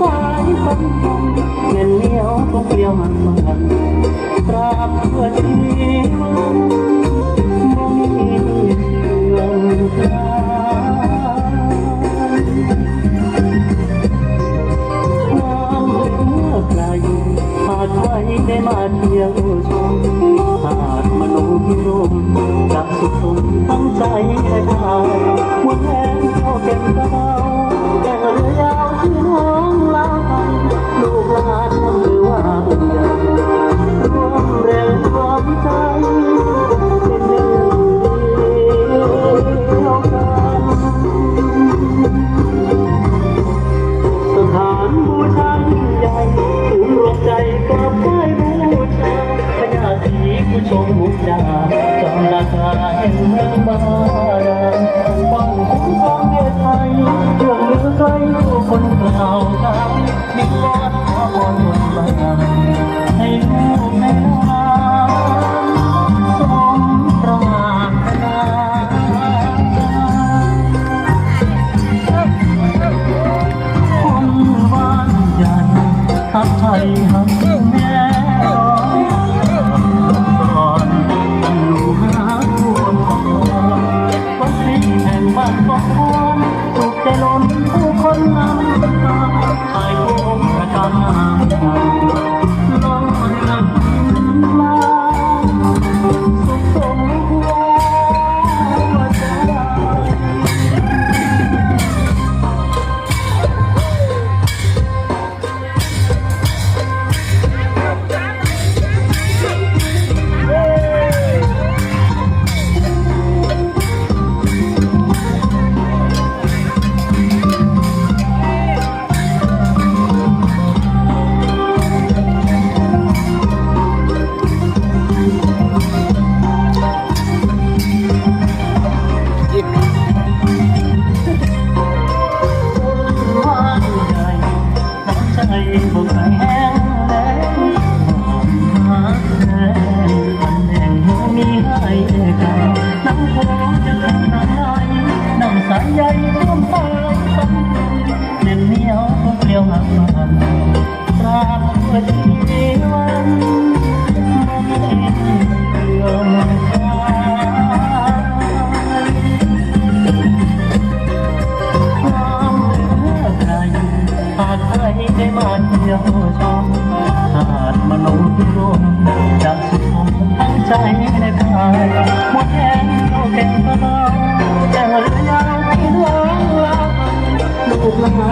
สายฝันเงินเลี้ยวคงเปลี่ยวมันมันตราบพื่อชีวิตไม่มีเสื่อมคลาความเมื่อไกลอาจไม่ได้มาเที่ยวชมอาจมโนพิรมดักสุขสมตั้งใจและทายหัวแหงเขาเต็มเป๋าแกงเรือยาวชื่อ ลูกหลานหรืว่าเป็ใหญร่วมแรงร่วมใจเป็นหนึ่งเดียวกันสถานบูชางใหญ่ถึงรวมใจกับไหบูชาพญาศรีผู้ชมบุกดาจอมราคาแห่งเมืองบาดาลป้องคุ้มครองเมือไทยเรื่องเมืองกล้ผู้คนกล่าวกันมี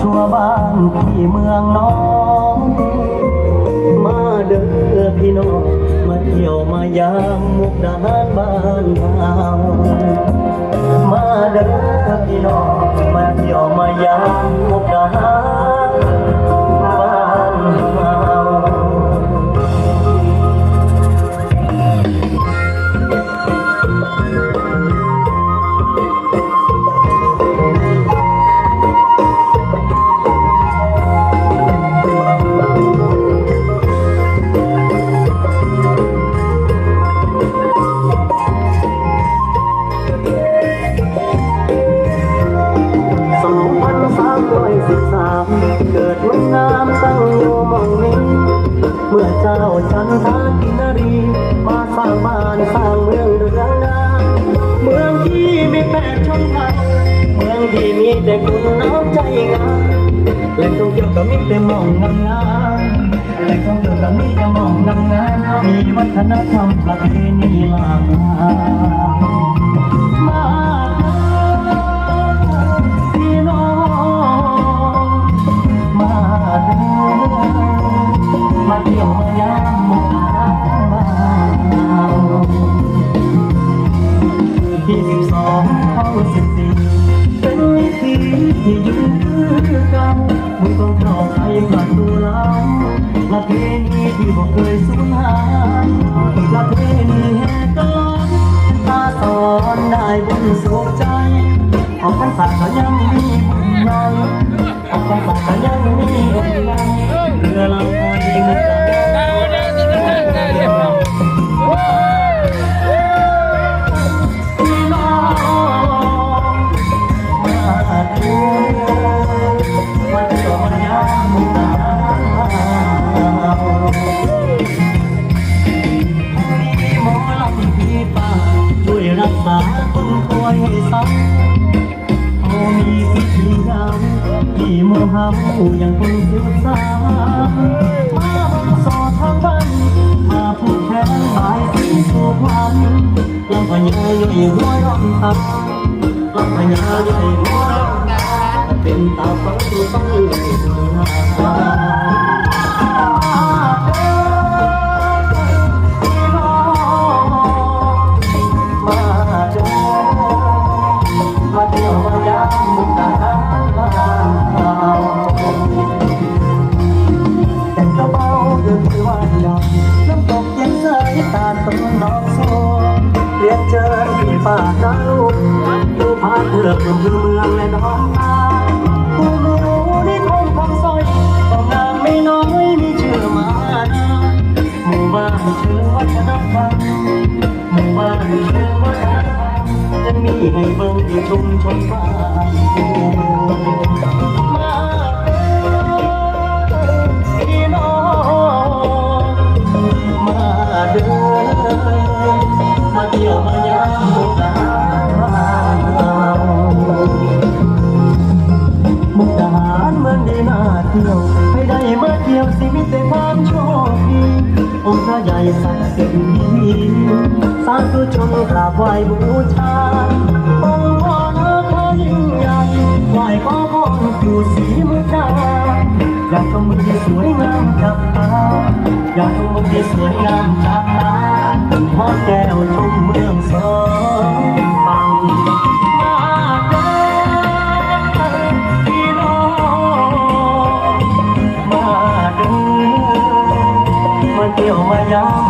ชัวบ้านที่เมืองน้อง มาเด้อพี่น้อง มาเที่ยวมายามมุกดาหารบ้านเรามาเด้อพี่น้อง มาเที่ยวมายามมุก มีแปดชนเผ่าเมืองที่มีแต่คนน้ำใจงามแหล่งท่องเที่ยวก็มีแต่มองงามงามแหล่งท่องเที่ยวก็มีแต่มองงามงามมีวัฒนธรรมประเพณีหลากหลาย มู่เฮายังคงสืบสามาสอทางบ้านมาผูกแขนหมายสีสู่ควันลำพญาอยู่หัวร้อนตาลำพญาอยู่หัวร้องตาเป็นตาฟังดูต้ง ลูกพาเถือกบเมืองและน้องนาผู้รู้นี่คงคงสอยต้องามไม่น้อยมีชื่อมาดาหมู่บ้านชื่อวัฒนธรรมหมู่บ้านเชื่อว่าจะมีให้เบิ่งที่ชุมชนบ้าน พระใหญ่ศักดิ์สิทธิ์ดีสาธุชนกราบไหว้บูชาองค์พ่อนาคายิ่งใหญ่ไหว้ขอพรอยู่สีมุกดาอยากชมเมือที่สวยงามจับตาอยากชมเมือที่สวยงามจับตาพ่อแก้วชม ม